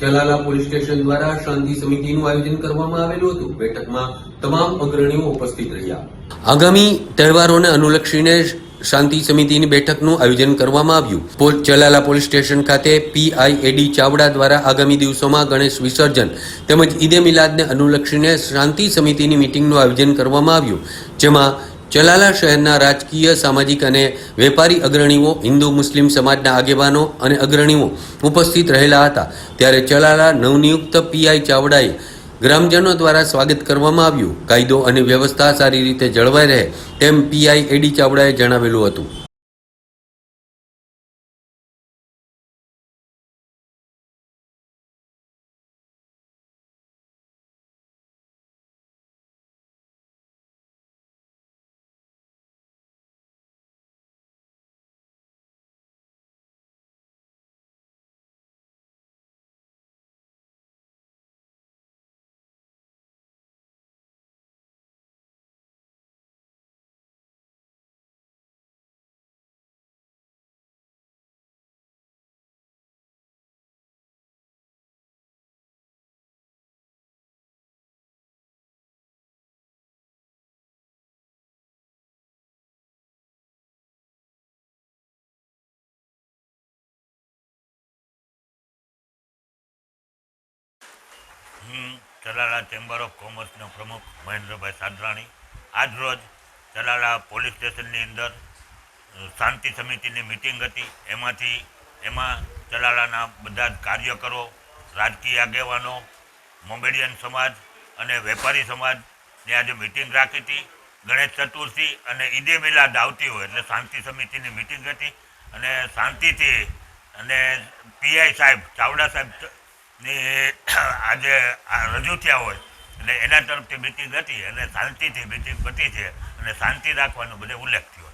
Chalala police station દ્વારા શાંતિ સમિતિનું આયોજન કરવામાં આવેલું હતું. બેઠકમાં તમામ અગ્રણીઓ ઉપસ્થિત રહ્યા. આગામી તહેવારોને અનુલક્ષીને શાંતિ સમિતિની બેઠકનું આયોજન કરવામાં આવ્યું. ચલાલા પોલીસ સ્ટેશન ખાતે પીઆઈએડી ચાવડા દ્વારા આગામી દિવસોમાં ગણેશ વિસર્જન તેમજ ઈદે મિલાદને અનુલક્ષીને શાંતિ સમિતિની મિટિંગનું આયોજન કરવામાં આવ્યું. જેમાં ચલાલા શહેરના રાજકીય, સામાજિક અને વેપારી અગ્રણીઓ, હિન્દુ, મુસ્લિમ સમાજના આગેવાનો અને અગ્રણીઓ ઉપસ્થિત રહેલા હતા. ત્યારે ચલાલા નવનિયુક્ત પીઆઈ ચાવડાએ ગ્રામજનો દ્વારા સ્વાગત કરવામાં આવ્યું. કાયદો અને વ્યવસ્થા સારી રીતે જળવાઈ રહે તેમ પીઆઈ એડી ચાવડાએ જણાવેલું હતું. હું ચલાલા ચેમ્બર ઓફ કોમર્સનો પ્રમુખ મહેન્દ્રભાઈ સાંદ્રાણી આજરોજ ચલાલા પોલીસ સ્ટેશનની અંદર શાંતિ સમિતિની મિટિંગ હતી. એમાંથી એમાં ચલાલાના બધા જ કાર્યકરો, રાજકીય આગેવાનો મોમેડિયન સમાજ અને વેપારી સમાજની આજે મિટિંગ રાખી હતી. ગણેશ ચતુર્થી અને ઈદે મિલાદ આવતી હોય એટલે શાંતિ સમિતિની મિટિંગ હતી. અને શાંતિથી અને પીઆઈ સાહેબ, ચાવડા સાહેબ ની આજે રજૂ થયા હોય, એટલે એના તરફથી મિટિંગ હતી અને શાંતિથી, મિટિંગ પતી છે અને શાંતિ રાખવાનો બધે ઉલ્લેખ થયો.